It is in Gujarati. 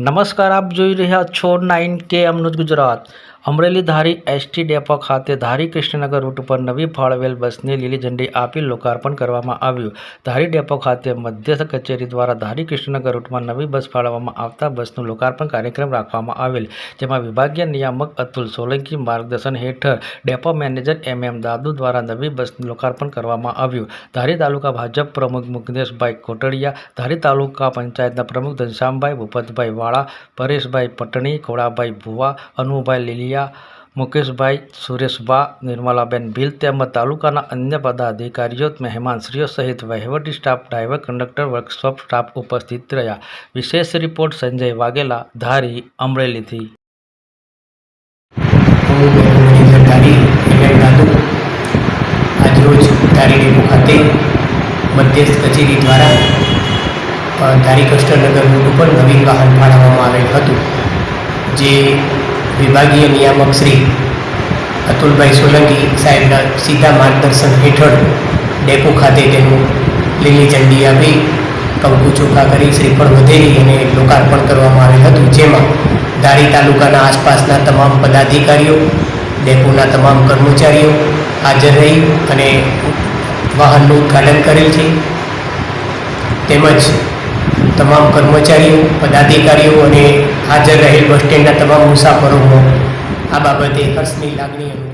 નમસ્કાર આપ જોઈ રહ્યા છો નાઇન કે અમનુજ ગુજરાત. અમરેલી ધારી એસટી ડેપો ખાતે ધારી કૃષ્ણનગર રૂટ પર નવી ફાળવેલ બસની લીલી ઝંડી આપી લોકાર્પણ કરવામાં આવ્યું. ધારી ડેપો ખાતે મધ્યસ્થ કચેરી દ્વારા ધારી કૃષ્ણનગર રૂટમાં નવી બસ ફાળવવામાં આવતા બસનું લોકાર્પણ કાર્યક્રમ રાખવામાં આવેલ, જેમાં વિભાગીય નિયામક અતુલ સોલંકી માર્ગદર્શન હેઠળ ડેપો મેનેજર એમ એમ દાદુ દ્વારા નવી બસનું લોકાર્પણ કરવામાં આવ્યું. ધારી તાલુકા ભાજપ પ્રમુખ મુકેશભાઈ કોટડિયા, ધારી તાલુકા પંચાયતના પ્રમુખ ઘનશ્યામભાઈ ભૂપતભાઈ વાળા, પરેશભાઈ પટણી, ખોડાભાઈ ભુવા, અનુભાઈ લીલિયા મુકેશભાઈ, સુરેશભા, નિર્મલાબેન ભીલ તેમજ તાલુકાના અન્ય પદાધિકારીઓ, મહેમાનશ્રીઓ સહિત વહીવટી staff, driver, conductor, workshop staff ઉપસ્થિત રહ્યા. વિશેષ રિપોર્ટ સંજય વાઘેલા, ધારી, અમરેલીથી. આજરોજ ધારી ડેપો ખાતે મધ્યસ્થ કચેરી દ્વારા ધારી કસ્ટરનગર રૂટ ઉપર નવીન વાહન ફાળવવામાં આવેલ હતું, જે વિભાગીય નિયામક શ્રી અતુલભાઈ સોલંકી સાહેબના સીધા માર્ગદર્શન હેઠળ ડેપો ખાતે તેનું લીલી ઝંડી આપી કંકુ ચોખા કરી, શ્રીફળ વધેરી અને લોકાર્પણ કરવામાં આવેલ હતું, જેમાં ધારી તાલુકાના આસપાસના તમામ પદાધિકારીઓ, ડેપોના તમામ કર્મચારીઓ હાજર રહી અને વાહનનું ઉદ્ઘાટન કરેલ છે. તેમજ તમામ કર્મચારીઓ, પદાધિકારીઓ અને હાજર રહેલ બસ સ્ટેન્ડના તમામ મુસાફરોનો આ બાબતે હર્ષની લાગણી અનુભવી